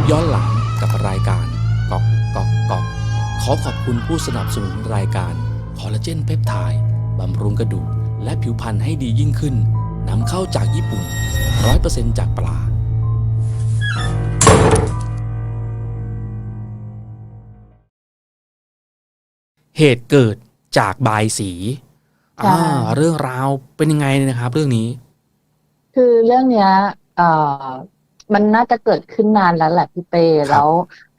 ปย้อนหลังกับรายการกอกกอกกอกขอขอบคุณผู้สนับสนุนรายการคอลลาเจนเพปไทด์บำรุงกระดูกและผิวพรรณให้ดียิ่งขึ้นนำเข้าจากญี่ปุ่น 100%จากปลาเหตุเกิดจากบายสีใช่อ่า เรื่องราวเป็นยังไงนะครับ เรื่องนี้ คือเรื่องเนี้ย เอ่อ มันน่าจะเกิดขึ้นนานแล้วแหละพี่เป้ครับแล้ว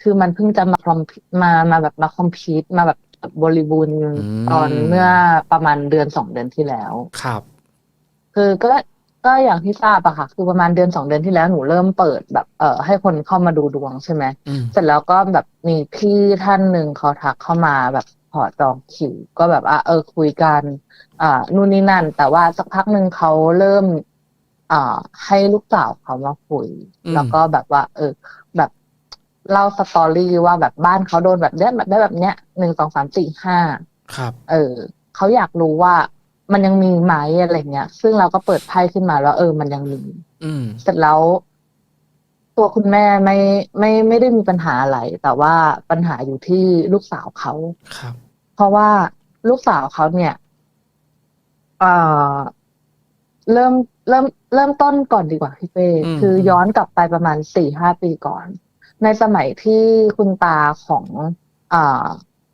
คือมันเพิ่งจะมาคอมมามาแบบมาคอมพีตมาแบบบริบูรณ์อืมตอนเมื่อประมาณเดือนสองเดือนที่แล้วครับ คือก็ก็อย่างที่ทราบอะค่ะ คือประมาณเดือนสองเดือนที่แล้วหนูเริ่มเปิดแบบเอ่อให้คนเข้ามาดูดวงใช่ไหมอืมเสร็จแล้วก็แบบมีพี่ท่านหนึ่งเขาทักเข้ามาแบบขอจองคิวก็แบบว่าเออคุยกัน อ่านู่นนี่นั่น แต่ว่าสักพักหนึ่งเขาเริ่ม อ่าให้ลูกสาวเขามาคุยอืมแล้วก็แบบว่า เออ แบบเล่าสตอรี่ว่าแบบบ้านเขาโดนแบบเนี้ยแบบได้แบบเนี้ยหนึ่งสองสามสี่ห้าครับ เออเขาอยากรู้ว่ามันยังมีไหมอะไรเงี้ย ซึ่งเราก็เปิดไพ่ขึ้นมาแล้ว เออ มันยังมีอืมเสร็จแล้ว ตัวคุณแม่ไม่ไม่ไม่ได้มีปัญหาอะไร แต่ว่าปัญหาอยู่ที่ลูกสาวเขาครับ เพราะว่าลูกสาวเขาเนี่ยเอ่อเริ่ม เริ่มเริ่มต้นก่อนดีกว่าพี่เป้อืมคือย้อนกลับไปประมาณสี่ห้าปีก่อน ในสมัยที่คุณตาของอ่า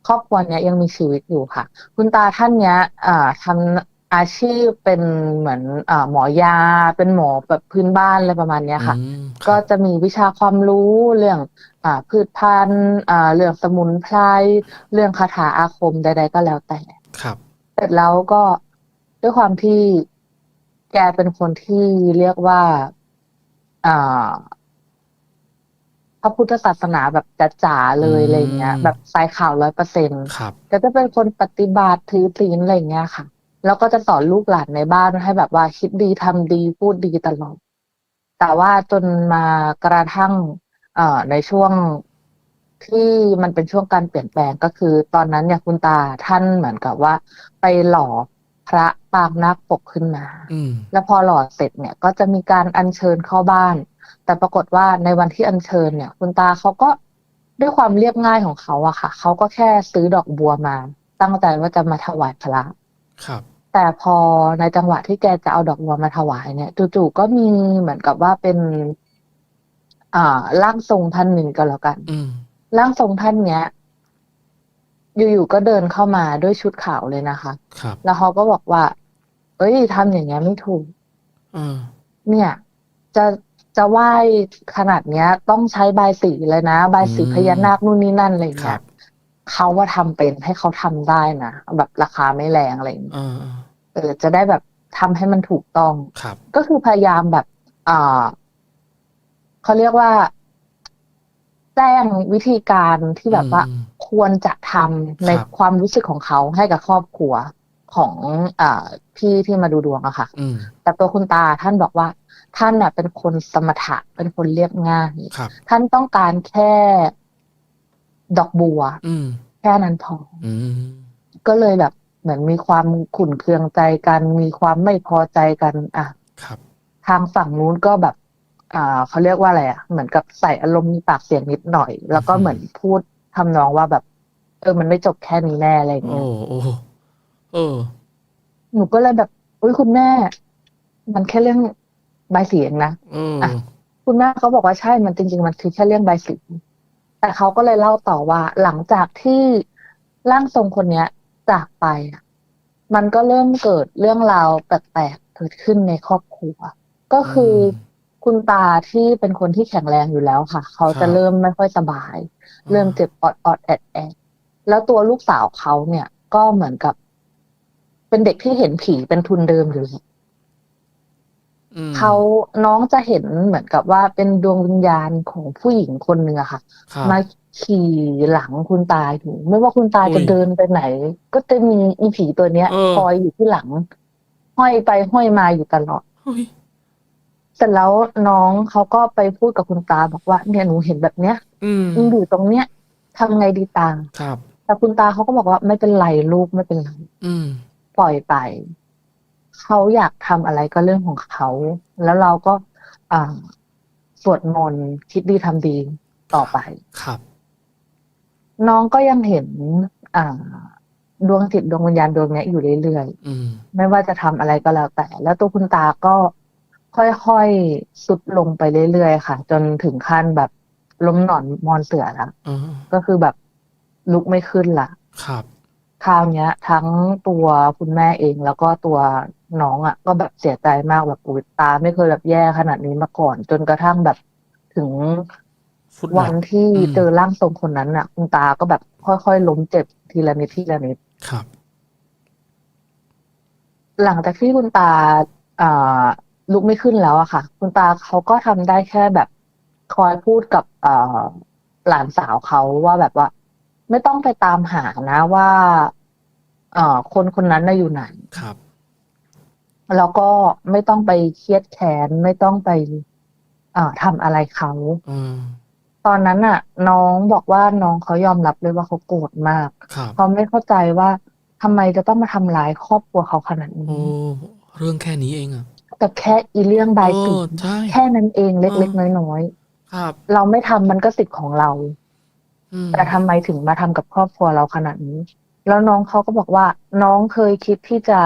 ครอบครัวเนี้ยยังมีชีวิตอยู่ค่ะ คุณตาท่านเนี้ยอ่าทำอาชีพเป็นเหมือนอ่าหมอยา เป็นหมอแบบพื้นบ้านอะไรประมาณเนี้ยค่ะอืมคก็รับจะมีวิชาความรู้เรื่องอ่าพืชพันธุ์อ่าเรื่องสมุนไพรเรื่องคาถาอาคมใด ๆ ก็แล้วแต่ครับเสร็จแล้วก็ด้วยความที่ แกเป็นคนที่เรียกว่าอ่าพระพุทธศาสนาแบบจ๋าๆเลยอืมอะไรเงี้ย แบบสายข่าวร้อยเปอร์เซ็นต์ครับก็จะเป็นคนปฏิบัติถือศีลอะไรเงี้ยค่ะ แล้วก็จะสอนลูกหลานในบ้านให้แบบว่าคิดดีทำดีพูดดีตลอด แต่ว่าจนมากระทั่ง เอ่อในช่วงที่มันเป็นช่วงการเปลี่ยนแปลงก็คือ ตอนนั้นเนี่ยคุณตาท่านเหมือนกับว่า ไปหล่อ พระปางนาคปกขึ้นมาอืมแล้วพอหล่อเสร็จเนี่ยก็จะมีการอัญเชิญเข้าบ้าน แต่ปรากฏว่าในวันที่อัญเชิญเนี่ย คุณตาเขาก็ด้วยความเรียบง่ายของเขาอะค่ะ เขาก็แค่ซื้อดอกบัวมา ตั้งใจว่าจะมาถวายพระครับ แต่พอในจังหวะที่แกจะเอาดอกบัวมาถวายเนี่ยจู่ๆก็มีเหมือนกับว่าเป็นอ่าร่างทรงท่านหนึ่งก็แล้วกันอืมร่างทรงท่านเนี้ย อยู่ๆก็เดินเข้ามาด้วยชุดขาวเลยนะคะ ครับ แล้วเขาก็บอกว่า เอ้ยทำอย่างเงี้ยไม่ถูกอืมเนี่ย จะจะไหว้ขนาดเนี้ย ต้องใช้ใบายสีเลยนะใบายสีอืม พญานาคนู่นนี่นั่นอะไรครัเงี้บยเขาว่าทำเป็นให้เขาทำได้นะแบบราคาไม่แรงอะไรอย่างเงี้ยอ่าเออ จะได้แบบทำให้มันถูกต้อง ครับ ก็คือพยายามแบบอ่าเขาเรียกว่าแจ้งวิธีการที่แบบว่า อืม ควรจะทำในครับความรู้สึกของเขาให้กับครอบครัวของอ่าพี่ที่มาดูดวงอะค่ะอืมแต่ตัวคุณตาท่านบอกว่า ท่านน่ะเป็นคนสมถะเป็นคนเรียบง่ายครับท่านต้องการแค่ดอกบัวอืมแค่นั้นพออืมก็เลยแบบ เหมือนมีความขุ่นเคืองใจกัน มีความไม่พอใจกัน อะครับทางฝั่งนู้นก็แบบ อ่าเขาเรียกว่าอะไรอะ เหมือนกับใส่อารมณ์มีปากเสียงนิดหน่อย แล้วก็อืมเหมือนพูด ทำนองว่าแบบ เออ มันไม่จบแค่นี้แน่อะไรอย่างโอ้เงี้ยโอ้เออ หนูก็เลยแบบอุ้ยคุณแม่ มันแค่เรื่องใบายสีเองนะเอออะ คุณแม่เขาบอกว่าใช่มันจริง ๆ มันคือแค่เรื่องใบายสีแต่เขาก็เลยเล่าต่อว่า หลังจากที่ร่างทรงคนเนี้ยจากไปอะมันก็เริ่มเกิดเรื่องราวแปลกๆเกิดขึ้นในครอบครัว ก็คืออ คุณตาที่เป็นคนที่แข็งแรงอยู่แล้วค่ะ เขาครัจะบเริ่มไม่ค่อยสบาย เริ่มเจ็บออดออดแอดแอดแล้วตัวลูกสาวเขาเนี่ย ก็เหมือนกับ เป็นเด็กที่เห็นผีเป็นทุนเดิมอยู่แล้วอืมเขาน้องจะเห็นเหมือนกับว่าเป็นดวงวิญญาณของผู้หญิงคนหนึ่งอะค่ะครับมาขี่หลังคุณตาอยู่ไม่ว่าคุณตาอุ้ยจะเดินไปไหน ก็จะมีอีผีตัวเนี้ยเออคอยอยู่ที่หลัง ห้อยไปห้อยมาอยู่ตลอด เฮ้ยเสร็จแล้วน้องเขาก็ไปพูดกับคุณตาบอกว่า เนี่ยหนูเห็นแบบเนี้ยอืมยังอยู่ตรงเนี้ยทำไงดีตาครับ แต่คุณตาเขาก็บอกว่าไม่เป็นไรลูกไม่เป็นไรอืม ปล่อยไปเขาอยากทำอะไรก็เรื่องของเขา แล้วเราก็ อ่าสวดมนต์คิดดีทำดีต่อไป ครับ น้องก็ยังเห็น อ่า ดวงจิตดวงวิญญาณดวงเนี้ยอยู่เรื่อยอืม ๆ ไม่ว่าจะทำอะไรก็แล้วแต่ แล้วตัวคุณตาก็ ค่อยๆสุดลงไปเรื่อยๆค่ะ จนถึงขั้นแบบล้มหนอนมอนเสือละอืมก็คือแบบลุกไม่ขึ้นละครับ คราวเนี้ย ทั้งตัวคุณแม่เองแล้วก็ตัวน้องอะ ก็แบบเสียใจมากแบบอุยตาไม่เคยแบบแย่ขนาดนี้มาก่อน จนกระทั่งแบบถึงฟุตวันบาทที่อืมเจอร่างทรงคนนั้นน่ะ คุณตาก็แบบค่อยๆล้มเจ็บทีละนิดทีละนิดครับ หลังจากที่คุณตาอ่า ลุกไม่ขึ้นแล้วอะค่ะ คุณตาเขาก็ทำได้แค่แบบคอยพูดกับอ่าหลานสาวเขาว่าแบบว่า ไม่ต้องไปตามหานะว่าเอ่อคนคนนั้นน่ะอยู่ไหนครับ แล้วก็ไม่ต้องไปเครียดแค้นไม่ต้องไป เอ่อทำอะไรเขาอืมตอนนั้นน่ะน้องบอกว่าน้องเขายอมรับเลยว่าเขาโกรธมากครับเขาไม่เข้าใจว่าทำไมจะต้องมาทำร้ายครอบครัวเขาขนาดโอ้นี้เรื่องแค่นี้เองอะ แต่แค่อีเรื่องใบายโอ้สีใช่แค่นั้นเองเล็กอืมๆน้อยครับๆเราไม่ทำมันก็สิทธิ์ของเราอืมแต่ทำไมถึงมาทำกับครอบครัวเราขนาดนี้ แล้วน้องเขาก็บอกว่า น้องเคยคิดที่จะ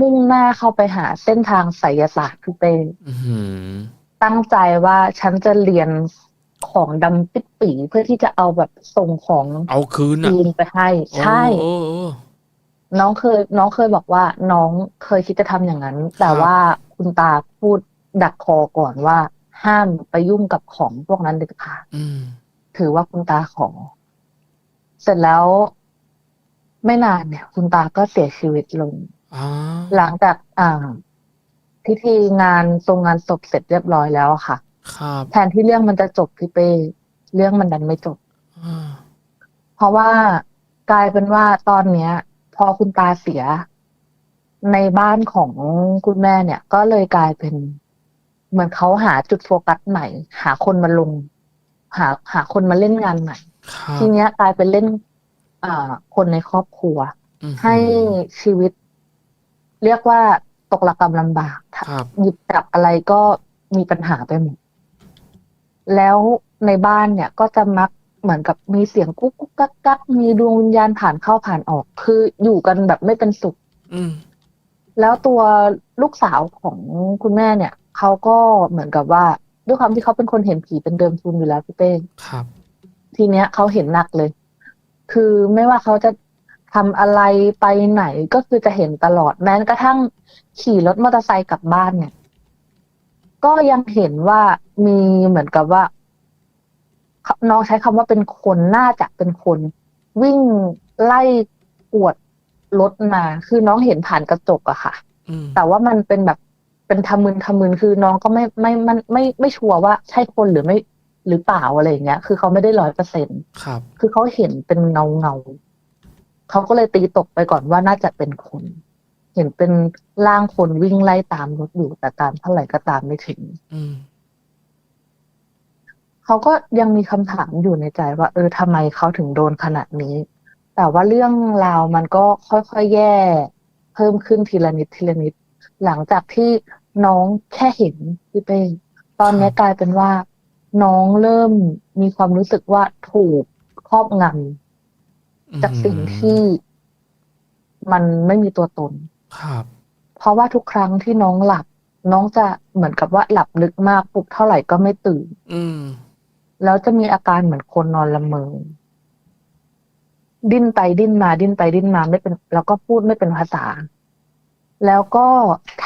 มุ่งหน้าเข้าไปหาเส้นทางไสยศาสตร์คือเป็นอื้อหือตั้งใจว่าฉันจะเรียนของดำปิดปีเพื่อที่จะเอาแบบส่งของเอาคืนอะจีนไปให้ ใช่โอ้โอ้ น้องเคย น้องเคยบอกว่า น้องเคยคิดจะทำอย่างนั้น แต่ครับว่าคุณตาพูดดักคอก่อนว่า ห้ามไปยุ่งกับของพวกนั้นเด็ดขาดอืมถือว่าคุณตาขอ เสร็จแล้ว ไม่นานเนี่ย คุณตาก็เสียชีวิตลงอ๋อหลังจากอ่าพิธีงานทรงงานศพเสร็จเรียบร้อยแล้วอะค่ะครับแทนที่เรื่องมันจะจบพี่เป้เรื่องมันดันไม่จบอ่าเพราะว่ากลายเป็นว่าตอนเนี้ยพ อคุณตาเสีย ในบ้านของคุณแม่เนี่ย ก็เลยกลายเป็นเหมือนเขาหาจุดโฟกัสใหม่ หาคนมาลง หาหาคนมาเล่นงานใหม่ครับทีเนี้ยกลายเป็นเล่นอ่าคนในครอบครัวอื้อหือให้ชีวิต เรียกว่าตกระกำลำบากครับหยิบจับอะไรก็มีปัญหาไปหมดแล้วในบ้านเนี่ยก็จะมัก เหมือนกับมีเสียงกุ๊กกุ๊กกักกักมีดวงวิญญาณผ่านเข้าผ่านออก คืออยู่กันแบบไม่เป็นสุขอืมแล้วตัวลูกสาวของคุณแม่เนี่ยเขาก็เหมือนกับว่าด้วยความที่เขาเป็นคนเห็นผีเป็นเดิมทุนอยู่แล้วพี่เป้ครับ ทีเนี้ยเขาเห็นหนักเลย คือไม่ว่าเขาจะทำอะไรไปไหนก็คือจะเห็นตลอดแม้กระทั่งขี่รถมอเตอร์ไซค์กลับบ้านเนี่ย ก็ยังเห็นว่ามีเหมือนกับว่าเขา น้องใช้คำว่าเป็นคนน่าจะเป็นคน วิ่งไล่กวดรถมา คือน้องเห็นผ่านกระจกอะค่ะอืมแต่ว่ามันเป็นแบบเป็นทำมึนทำมึนคือน้องก็ไม่ไม่ไม่ไม่ไม่ชัวร์ว่าใช่คนหรือไม่หรือเปล่าอะไรอย่างเงี้ย คือเขาไม่ได้ร้อยเปอร์เซ็นครับ คือเขาเห็นเป็นเงาเงาเขาก็เลยตีตกไปก่อนว่าน่าจะเป็นคน เห็นเป็นร่างคนวิ่งไล่ตามรถอยู่แต่ตามเท่าไหร่ก็ตามไม่ถึง อืม เขาก็ยังมีคำถามอยู่ในใจว่า เออทำไมเขาถึงโดนขนาดนี้ แต่ว่าเรื่องราวมันก็ค่อยๆแย่ เพิ่มขึ้นทีละนิดทีละนิด หลังจากที่น้องแค่เห็นพี่เป้ตอนนี้กลายเป็นว่า น้องเริ่มมีความรู้สึกว่าถูกครอบงำจากสิ่งที่มันไม่มีตัวตน ครับ เพราะว่าทุกครั้งที่น้องหลับ น้องจะเหมือนกับว่าหลับลึกมากปลุกเท่าไหร่ก็ไม่ตื่น อืม แล้วจะมีอาการเหมือนคนนอนละเมอดิ้นไปดิ้นมา ดิ้นไปดิ้นมาไม่เป็น แล้วก็พูดไม่เป็นภาษา แล้วก็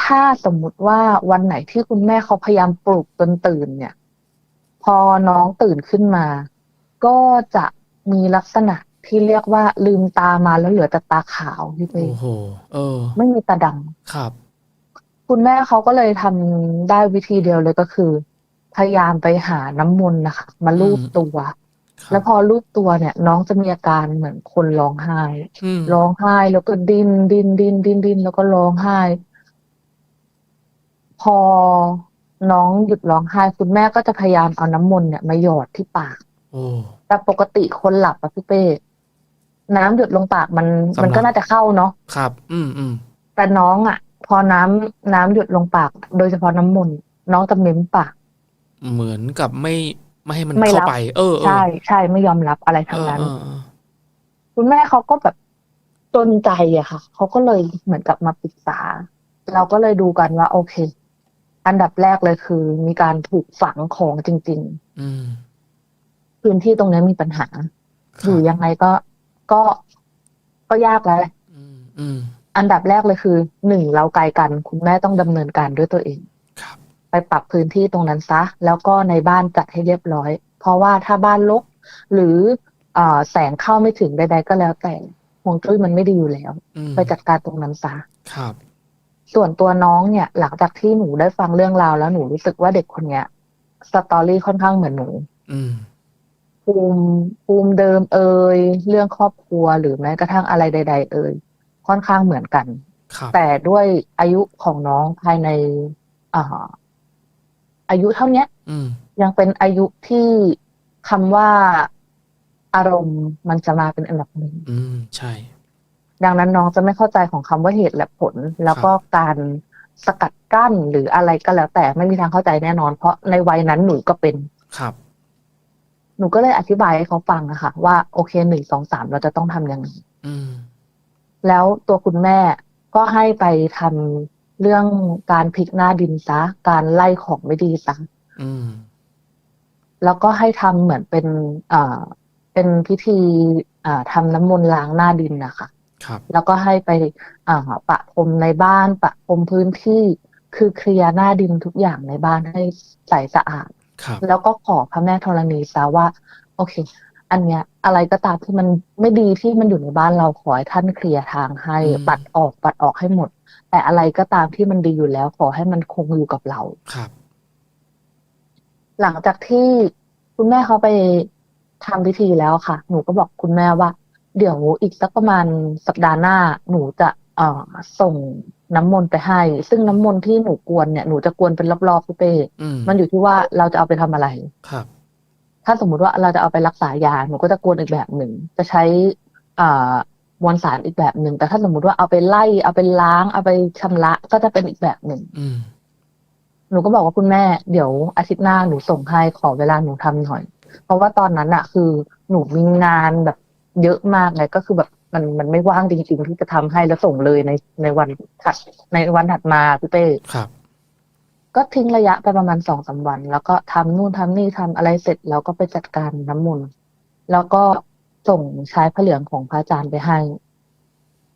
ถ้าสมมุติว่าวันไหนที่คุณแม่เขาพยายามปลุกจนตื่นเนี่ย พอน้องตื่นขึ้นมา ก็จะมีลักษณะที่เรียกว่าลืมตามาแล้วเหลือแต่ตาขาวพี่เป้โอ้โหเออ ไม่มีตาดำครับ คุณแม่เขาก็เลยทำได้วิธีเดียวเลยก็คือ พยายามไปหาน้ำมนต์นะคะมาลูบอืมตัวครับแล้วพอลูบตัวเนี่ย น้องจะมีอาการเหมือนคนร้องไห้อืมร้องไห้แล้วก็ดิ้นดิ้นดิ้นดิ้นดิ้นแล้วก็ร้องไห้ พอน้องหยุดร้องไห้คุณแม่ก็จะพยายามเอาน้ำมนต์เนี่ยมาหยอดที่ปากโอ้แต่ปกติคนหลับอะพี่เป้น้ำหยดลงปากมันสำลักมันก็น่าจะเข้าเนาะครับ อืมอืมแต่น้องอะ่ะพอน้ำน้ำหยดลงปาก โดยเฉพาะน้ำมนต์น้องจะเม้มปาก เหมือนกับไม่ไม่ให้มันไม่เข้ารับไปเออเออใช่ใช่ไม่ยอมรับอะไรเอทั้งอนั้นเออเออคุณแม่เขาก็แบบจนใจอะค่ะเขาก็เลยเหมือนกับมาปรึกษา เราก็เลยดูกันว่าโอเค อันดับแรกเลยคือ มีการถูกฝังของจริงอืมๆพื้นที่ตรงนี้มีปัญหาคอยู่รับยังไงก็ก็ก็ยากแล้วแหละอืมอืมอันดับแรกเลยคือหนึ่งเราไกลกัน คุณแม่ต้องดำเนินการด้วยตัวเองครับ ไปปรับพื้นที่ตรงนั้นซะ แล้วก็ในบ้านจัดให้เรียบร้อย เพราะว่าถ้าบ้านรกหรือเอ่อแสงเข้าไม่ถึงใดๆก็แล้วแต่ฮวงจุ้ยมันไม่ดีอยู่แล้วอืมไปจัดการตรงนั้นซะครับ ส่วนตัวน้องเนี่ย หลังจากที่หนูได้ฟังเรื่องราวแล้วหนูรู้สึกว่าเด็กคนเนี้ยสตอรี่ค่อนข้างเหมือนหนูอืมภูมิภูมิเดิมเอ่ยเรื่องครอบครัวหรือแม้กระทั่งอะไรใด ๆ เอ่ยค่อนข้างเหมือนกันครับแต่ด้วยอายุของน้องภายใน อ่าอายุเท่าเนี้ยอืมยังเป็นอายุที่คำว่าอารมณ์มันจะมาเป็นอันดับหนึ่งอืมใช่ ดังนั้นน้องจะไม่เข้าใจของคำว่าเหตุและผล แล้วก็การสกัดกั้นหรืออะไรก็แล้ว แต่ไม่มีทางเข้าใจแน่นอน เพราะในวัยนั้นหนูก็เป็นครับ หนูก็เลยอธิบายให้เขาฟังอะค่ะ ว่าโอเคหนึ่งสองสามเราจะต้องทำยังไงอืมแล้วตัวคุณแม่ก็ให้ไปทำ เรื่องการพลิกหน้าดินซะ การไล่ของไม่ดีซะอืมแล้วก็ให้ทำเหมือนเป็นอ่าเป็นพิธีอ่าทำน้ำมนต์ล้างหน้าดินนะคะครับแล้วก็ให้ไปอ่าปะพรมในบ้าน ปะพรมพื้นที่คือเคลียร์หน้าดินทุกอย่างในบ้านให้ใสสะอาดครับแล้วก็ขอพระแม่ธรณีซะว่า โอเค อันเนี้ย อะไรก็ตามที่มันไม่ดีที่มันอยู่ในบ้านเราขอให้ท่านเคลียร์ทางให้อืม ปัดออกปัดออกให้หมด แต่อะไรก็ตามที่มันดีอยู่แล้ว ขอให้มันคงอยู่กับเรา ครับ หลังจากที่คุณแม่เขาไปทำพิธีแล้วค่ะ หนูก็บอกคุณแม่ว่า เดี๋ยวอีกสักประมาณสัปดาห์หน้า หนูจะเอ่อส่งน้ำมนต์ไปให้ ซึ่งน้ำมนต์ที่หนูกวนเนี่ยหนูจะกวนเป็นรอบๆพี่เป้อืมมันอยู่ที่ว่าเราจะเอาไปทำอะไร ครับ ถ้าสมมุติว่าเราจะเอาไปรักษายาหนูก็จะกวนอีกแบบหนึ่ง จะใช้อ่ามวลสารอีกแบบหนึ่ง แต่ถ้าสมมุติว่าเอาไปไล่ เอาไปล้าง เอาไปชำระก็จะเป็นอีกแบบหนึ่งอืมหนูก็บอกว่าคุณแม่เดี๋ยวอาทิตย์หน้าหนูส่งให้ขอเวลาหนูทำหน่อย เพราะว่าตอนนั้นอะคือหนูมีงานแบบเยอะมากเลยก็คือแบบมันมันไม่ว่างจริงๆที่จะทำให้แล้วส่งเลยในในวันถัดในวันถัดมาพี่เป้ครับ ก็ทิ้งระยะไปประมาณสองสามวัน แล้วก็ทำนู่นทำนี่ทำอะไรเสร็จแล้วก็ไปจัดการน้ำมนต์แล้วก็ส่งใช้พระเหลืองของพระอาจารย์ไปให้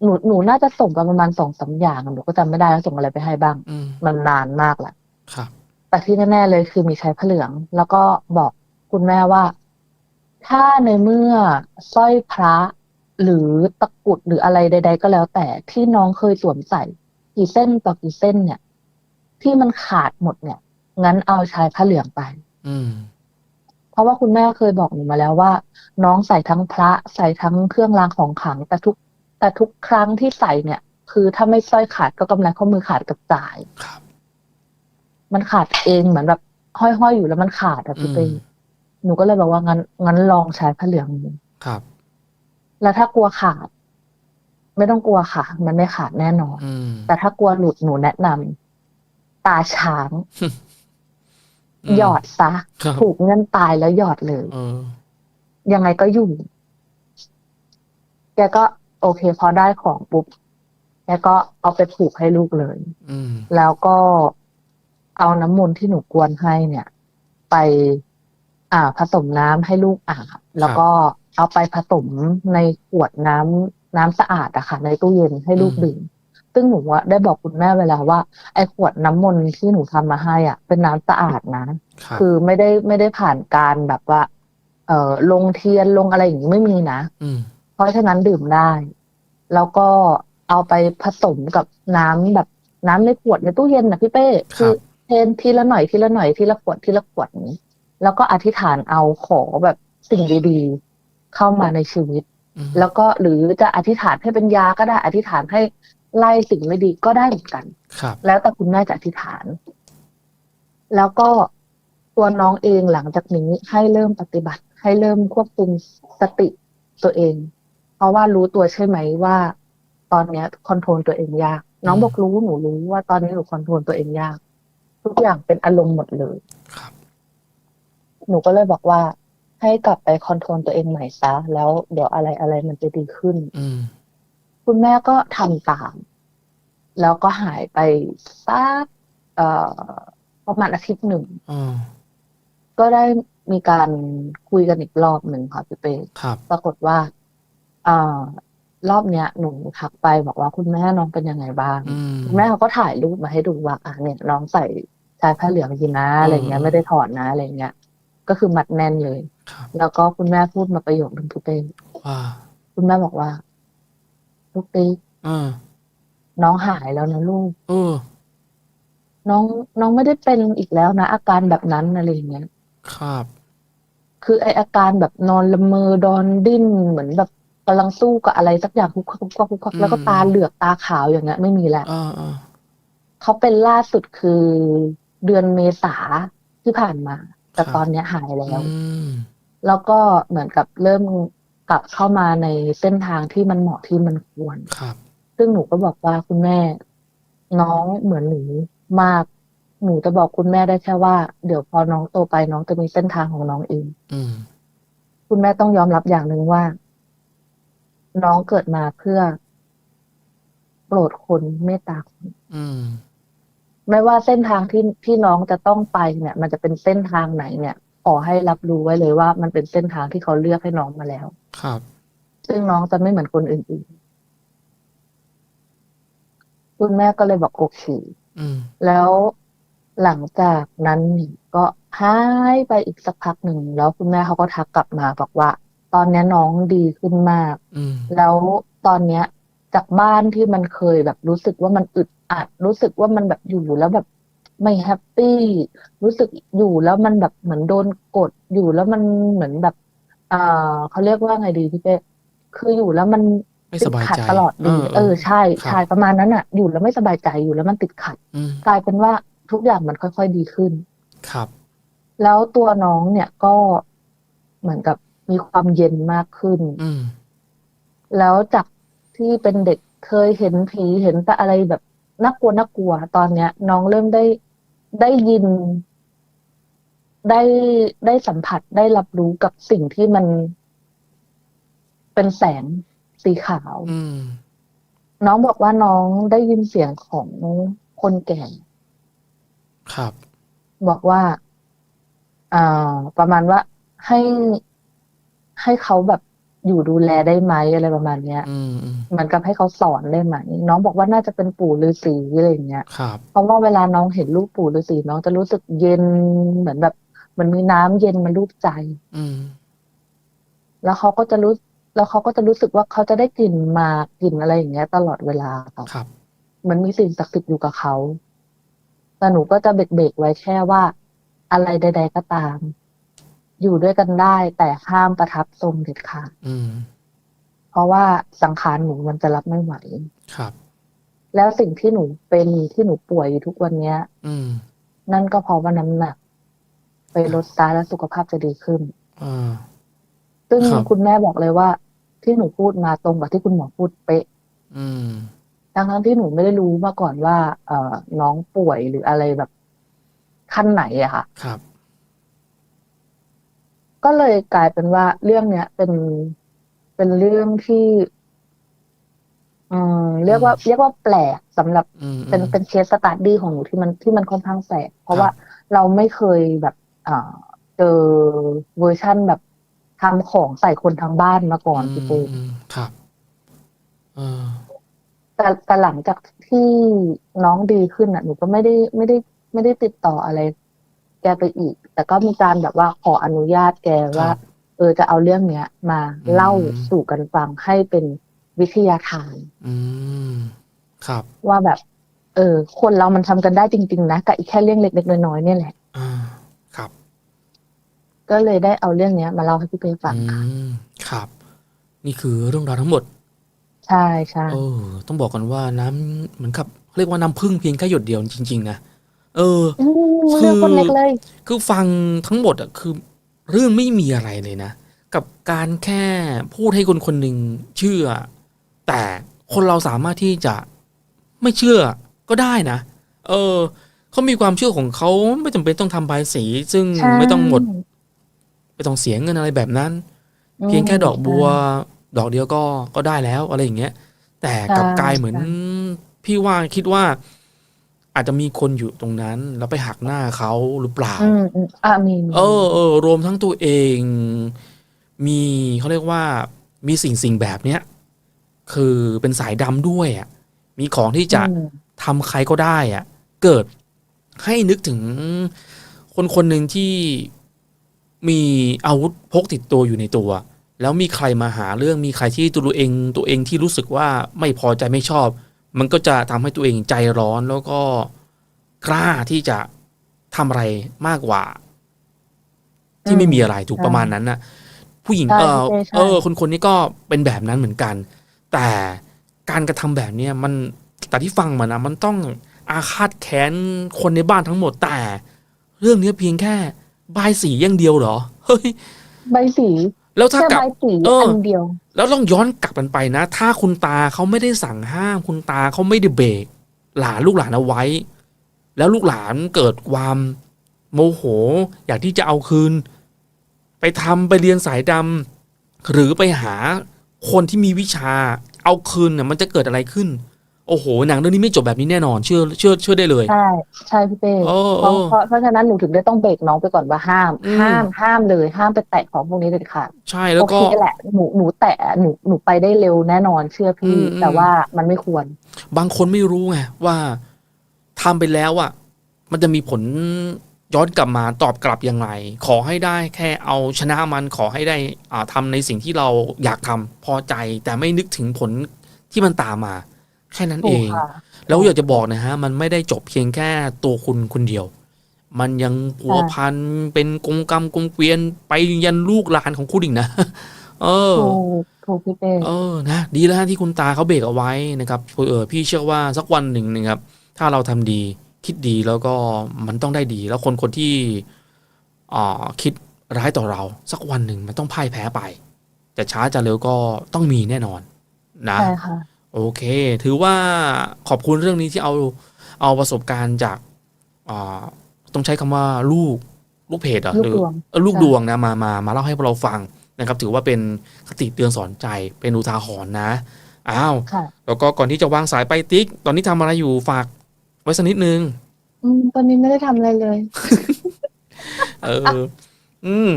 หนูหนูน่าจะส่งไปประมาณสองสามอย่างอะหนูก็จำไม่ได้ว่าส่งอะไรไปให้บ้างอืมมันนานมากแหละครับแต่ที่แน่ๆเลยคือมีใช้พระเหลือง แล้วก็บอกคุณแม่ว่า ถ้าในเมื่อสร้อยพระหรือตะกรุดหรืออะไรใด ๆ ก็แล้วแต่ที่น้องเคยสวมใส่ กี่เส้นต่อกี่เส้นเนี่ย ที่มันขาดหมดเนี่ย งั้นเอาใช้พระเหลืองไป อืม เพราะว่าคุณแม่เคยบอกหนูมาแล้วว่า น้องใส่ทั้งพระใส่ทั้งเครื่องรางของขลังแต่ทุก แต่ทุกครั้งที่ใส่เนี่ย คือถ้าไม่สร้อยขาดก็กำไรข้อมือขาดกระจาย ครับ มันขาดเองเหมือนแบบห้อยๆอยู่แล้วมันขาดอะพี่เป้อืมหนูก็เลยบอกว่างั้นงั้นลองใช้ผ้าเหลืองดูครับ แล้วถ้ากลัวขาด ไม่ต้องกลัวค่ะ มันไม่ขาดแน่นอนอืมแต่ถ้ากลัวหลุดหนูแนะนำ ตาช้างมหยอดซะครับผูกเงื่อนตายแล้วหยอดเลยเออยังไงก็อยู่ แกก็โอเค พอได้ของปุ๊บแกก็เอาไปผูกให้ลูกเลยอืมแล้วก็เอาน้ำมนต์ที่หนูกวนให้เนี่ย ไป อ่า ผสมน้ำให้ลูกอาบแล้วก็เอาไปผสมในขวดน้ำน้ำสะอาดอะค่ะ ในตู้เย็นให้ลูกอืมดื่ม ซึ่งหนูอะได้บอกคุณแม่เวแลาว่า ไอ้ขวดน้ำมนต์ที่หนูทำมาให้อะ เป็นน้ำสะอาดนะ ครับคือไม่ได้ไม่ได้ผ่านการแบบว่า เอ่อลงเทียนลงอะไรอย่างนี้ไม่มีนะ อืมเพราะฉะนั้นดื่มได้ แล้วก็เอาไปผสมกับน้ำแบบน้ำในขวดในตู้เย็นนะพี่เป้คือเทนทีละหน่อยทีละหน่อยทีละขวดทีละขวดนี้ แล้วก็อธิษฐานเอาขอแบบสิ่งดีๆ เข้ามาในชีวิต อืมแล้วก็หรือจะอธิษฐานให้เป็นยาก็ได้อธิษฐานให้ ไล่สิ่งไม่ดีก็ได้เหมือนกัน ครับ แล้วแต่คุณแม่จะอธิษฐาน แล้วก็ตัวน้องเองหลังจากนี้ให้เริ่มปฏิบัติ ให้เริ่มควบคุมสติตัวเอง เพราะว่ารู้ตัวใช่ไหมว่า ตอนเนี้ยคอนโทรลตัวเองยาก น้องบอกรู้หนูรู้ว่าตอนนี้หนูคอนโทรลตัวเองยาก ทุกอย่างเป็นอารมณ์หมดเลยครับ หนูก็เลยบอกว่าให้กลับไปคอนโทรลตัวเองใหม่ซะแล้วเดี๋ยวอะไรอะไรมันจะดีขึ้น อืม คุณแม่ก็ทำตาม แล้วก็หายไปสักเอ่อประมาณอาทิตย์หนึ่งอ๋อก็ได้มีการคุยกันอีกรอบหนึ่งค่ะพี่เป้ครับปรากฏว่าอ่ารอบเนี้ยหนูทักไปบอกว่าคุณแม่น้องเป็นยังไงบ้างอืมคุณแม่เขาก็ถ่ายรูปมาให้ดูว่าอะเนี่ยน้องใส่ชายผ้าเหลืองยีนะอะไรเงี้ยอืมไม่ได้ถอดนะอะไรเงี้ย ก็คือมัดแน่นเลยครับแล้วก็คุณแม่พูดมาประโยคนึงพี่เป้ว่าคุณแม่บอกว่า ลูกติ๊กอ่าน้องหายแล้วนะลูก เออ น้องน้องไม่ได้เป็นอีกแล้วนะ อาการแบบนั้นอะไรอย่างเงี้ย ครับ คือไออาการแบบนอนละเมอดอนดิ้นเหมือนแบบกำลังสู้กับอะไรสักอย่างคุกคักคุกคักคุกคักแล้วก็ตาเหลือกตาขาวอย่างเงี้ยไม่มีแล้วอ่าอ่าเขาเป็นล่าสุดคือเดือนเมษาที่ผ่านมา แต่ตอนเนี้ยหายแล้ว อืมแล้วก็เหมือนกับเริ่ม กลับเข้ามาในเส้นทางที่มันเหมาะที่มันควรครับ ซึ่งหนูก็บอกว่าคุณแม่ น้องเหมือนหนูมาก หนูจะบอกคุณแม่ได้แค่ว่า เดี๋ยวพอน้องโตไปน้องจะมีเส้นทางของน้องเองอืมคุณแม่ต้องยอมรับอย่างหนึ่งว่า น้องเกิดมาเพื่อโปรดคนเมตตาคนอืม ไม่ว่าเส้นทางที่ที่น้องจะต้องไปเนี่ย มันจะเป็นเส้นทางไหนเนี่ย ขอให้รับรู้ไว้เลยว่า มันเป็นเส้นทางที่เขาเลือกให้น้องมาแล้ว ครับ ซึ่งน้องจะไม่เหมือนคนอื่นๆ คุณแม่ก็เลยบอกโอเคอืมแล้วหลังจากนั้นนี่ก็หายไปอีกสักพักหนึ่ง แล้วคุณแม่เขาก็ทักกลับมาบอกว่า ตอนเนี้ยน้องดีขึ้นมากอืมแล้วตอนเนี้ย จากบ้านที่มันเคยแบบรู้สึกว่ามันอึดอัด รู้สึกว่ามันแบบอยู่แล้วแบบ ไม่แฮปปี้รู้สึกอยู่แล้วมันแบบเหมือนโดนกดอยู่แล้วมันเหมือนแบบอ่าเขาเรียกว่าไงดีพี่เป้คืออยู่แล้วมันไม่ติสดบายขัดใจตลอดดีเออใช่ครับใช่ประมาณนั้นอะ อยู่แล้วไม่สบายใจอยู่แล้วมันติดขัดอืมกลายเป็นว่าทุกอย่างมันค่อย ๆดีขึ้น ครับ แล้วตัวน้องเนี่ยก็เหมือนกับมีความเย็นมากขึ้นอืมแล้วจากที่เป็นเด็กเคยเห็นผีเห็นแต่อะไรแบบน่ากลัวน่ากลัว ตอนเนี้ย น้องเริ่มได้ ได้ยิน ได้ได้สัมผัสได้รับรู้กับสิ่งที่มันเป็นแสงสีขาวอืมน้องบอกว่าน้องได้ยินเสียงของคนแก่ ครับ บอกว่า อ่า ประมาณว่าให้ให้เขาแบบ อยู่ดูแลได้ไหมอะไรประมาณเนี้ยอืมอืมเหมือนกับให้เขาสอนได้ไหมน้องบอกว่าน่าจะเป็นปู่ฤาษีอะไรอย่างเงี้ยครับเพราะว่าเวลาน้องเห็นรูปปู่ฤาษีน้องจะรู้สึกเย็นเหมือนแบบเหมันมีน้ำเย็นมาลูบใจ อืมแล้วเขาก็จะรู้ แล้วเขาก็จะรู้สึกว่าเขาจะได้กลิ่นหมากกลิ่นอะไรอย่างเงี้ย ตลอดเวลาค่ะครับเหมันมีสิ่งศักดิ์สิทธิ์อยู่กับเขาแต่หนูก็จะเบรกๆไว้แค่ว่า อะไรใด ๆ ก็ตาม อยู่ด้วยกันได้ แต่ห้ามประทับทรงเด็ดขาดอืมเพราะว่าสังขารหนูมันจะรับไม่ไหวครับ แล้วสิ่งที่หนูเป็นที่หนูป่วยอยู่ทุกวันเนี้ย อืมนั่นก็เพราะว่าน้ำหนัก ไปลดซะแล้วสุขภาพจะดีขึ้นอ่าซึ่งครับคุณแม่บอกเลยว่า ที่หนูพูดมาตรงกับที่คุณหมอพูดเป๊ะอืมทั้งทั้งที่หนูไม่ได้รู้มาก่อนว่า เอ่อน้องป่วยหรืออะไรแบบขั้นไหนอะค่ะ ครับ ก็เลยกลายเป็นว่าเรื่องเนี้ยเป็นเป็นเรื่องที่อืมเรียกว่า เรียกว่าแปลกสำหรับอืมเป็นเป็นเคสสตาร์ดี้ของหนูที่มันที่มันค่อนข้างแปลกเพราะครับว่าเราไม่เคยแบบอ่าเจอเวอร์ชั่นแบบทำของใส่คนทางบ้านมาก่อนพี่ปูอืมครับอ่าแต่แต่หลังจากที่น้องดีขึ้นอะ หนูก็ไม่ได้ไม่ได้ ไม่ได้ติดต่ออะไร แกไปอีก แต่ก็มีการแบบว่าขออนุญาตแกว่าครับเออจะเอาเรื่องเนี้ย มาอืมเล่าสู่กันฟังให้เป็นวิทยาทาน อืมครับ ว่าแบบ เออ คนเรามันทำกันได้จริง ๆ นะกับอีกแค่เรื่องเล็กๆน้อยๆเนี่ยแหละอ่าครับ ก็เลยได้เอาเรื่องเนี้ย มาเล่าให้พี่เป้ฟังอืค่ะมครับ นี่คือเรื่องราวทั้งหมด ใช่ใช่เออต้องบอกกันว่าน้ำเหมือนกับเรียกว่าน้ำพึ่งเพียงแค่หยดเดียวจริง ๆ นะ เอออืมเรื่องคนเล็กเลย คือฟังทั้งหมดอะคือ เรื่องไม่มีอะไรเลยนะ กับการแค่พูดให้คนคนหนึ่งเชื่อ แต่คนเราสามารถที่จะไม่เชื่อก็ได้นะ เออเขามีความเชื่อของเขาไม่จำเป็นต้องทำบายสี ซึ่งใช่ไม่ต้องหมด ไม่ต้องเสียเงินอะไรแบบนั้น เพียงแค่ดอกบัว ดอกเดียวก็ก็ได้แล้วอะไรอย่างเงี้ย แต่กลับใช่กลายเหมือนใช่พี่ว่าคิดว่า อาจจะมีคนอยู่ตรงนั้น แล้วไปหักหน้าเขาหรือเปล่าอืมอืมอ่ามีมีเออเออรวมทั้งตัวเอง มีเขาเรียกว่า มีสิ่งสิ่งแบบเนี้ยคือเป็นสายดำด้วยอะมีของที่จะอืมทำใครก็ได้อะ เกิดให้นึกถึงคนคนหนึ่งที่มีอาวุธพกติดตัวอยู่ในตัว แล้วมีใครมาหาเรื่องมีใครที่ตัวเองตัวเองที่รู้สึกว่าไม่พอใจไม่ชอบ มันก็จะทำให้ตัวเองใจร้อนแล้วก็กล้าที่จะทำอะไรมากกว่า ที่ไม่มีอะไรถูกใช่ประมาณนั้นน่ะผู้หญิงใช่เออใช่ใช่เออ คนคนนี้ก็เป็นแบบนั้นเหมือนกัน แต่การกระทำแบบเนี้ยมันแต่ที่ฟังมานะมันต้องอาฆาตแค้นคนในบ้านทั้งหมดแต่ เรื่องนี้เพียงแค่ บายสีอย่างเดียวเหรอ เฮ้ย ใบสี แล้วถ้าแค่กลับใบสีเอออัอันเดียว แล้วต้องย้อนกลับกันไปนะ ถ้าคุณตาเขาไม่ได้สั่งห้ามคุณตาเขาไม่ได้เบรกหลานลูกหลานเอาไว้ แล้วลูกหลานเกิดความโมโห อยากที่จะเอาคืน ไปทำไปเรียนสายดำหรือไปหาคนที่มีวิชาเอาคืนเนี่ยมันจะเกิดอะไรขึ้น โอ้โหหนังเรื่องนี้ไม่จบแบบนี้แน่นอน เชื่อเชื่อเชื่อได้เลย ใช่ใช่พี่เป้เออเพราะเออเพราะเพราะฉะนั้นหนูถึงได้ต้องเบรกน้องไปก่อนว่าห้าม อืม ห้ามห้ามเลยห้ามไปแตะของพวกนี้เด็ดขาดใช่แล้วโอก็ เคแหละหนูหนูแตะหนูหนูไปได้เร็วแน่นอนเชื่อพี่ อืมอืม แต่ว่ามันไม่ควร บางคนไม่รู้ไงว่าทำไปแล้วอะมันจะมีผลย้อนกลับมาตอบกลับยังไงขอให้ได้แค่เอาชนะมันขอให้ได้อ่าทำในสิ่งที่เราอยากทำพอใจ แต่ไม่นึกถึงผลที่มันตามมา แค่นั้นถูเอกงค่ะแล้วอยากจะบอกนะฮะ มันไม่ได้จบเพียงแค่ตัวคุณคนเดียว มันยังพัวพันเป็นกงกรรมกงเกวียนไปยันลูกหลานของคุณอีกนะเออถูกถูกพี่เป้เออนะดีแล้วฮะที่คุณตาเขาเบรกเอาไว้นะครับเออพี่เชื่อว่าสักวันหนึ่งนะครับ ถ้าเราทำดี คิดดีแล้วก็มันต้องได้ดี แล้วคนคนที่อ่าคิดร้ายต่อเรา สักวันหนึ่งมันต้องพ่ายแพ้ไป จะช้าจะเร็วก็ต้องมีแน่นอน นะใช่ค่ะ โอเค ถือว่าขอบคุณเรื่องนี้ที่เอาเอาประสบการณ์จากอ่าต้องใช้คำว่าลูกลูกเพจเหรอลูกหรือดวงเออลูกใช่ดวงนะมามามาเล่าให้พวกเราฟังนะครับ ถือว่าเป็นคติเตือนสอนใจเป็นอุทาหรณ์นะอ้าวค่ะแล้วก็ก่อนที่จะวางสายไปติ๊ก ตอนนี้ทำอะไรอยู่ฝากไว้สักนิดนึงอืมตอนนี้ไม่ได้ทำอะไรเลย เออ อืม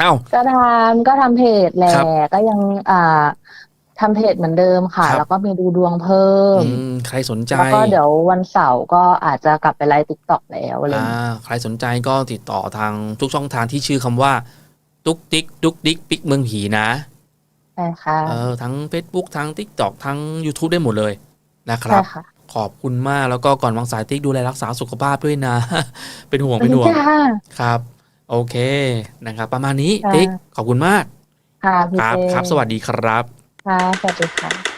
อ้าวก็ทำก็ทำเพจแหละครับก็ยังอ่า ทำเพจเหมือนเดิมค่ะ ครับ แล้วก็มีดูดวงเพิ่ม อืมใครสนใจ แล้วก็เดี๋ยววันเสาร์ก็อาจจะกลับไปไลฟ์ติ๊กต็อกแล้วอะไรอย่างอ่าเงี้ยใครสนใจก็ติดต่อทางทุกช่องทางที่ชื่อคำว่า ตุ๊กติ๊กตุ๊กติ๊กปิ๊กเมืองผีนะใช่ค่ะ เออทั้ง Facebook ทั้ง TikTok ทั้ง YouTube ได้หมดเลยนะคใช่รับค่ะขอบคุณมากแล้วก็ก่อนวางสายติ๊กดูแลรักษาสุขภาพด้วยนะ เป็นห่วงสวัเป็สนดีห่วง ค่ะ ครับ โอเคนะครับ ประมาณนี้ค่ะ ติ๊กขอบคุณมากค่ะพี่ครับเจ ครับ สวัสดีครับ ค่ะสวัสดีค่ะ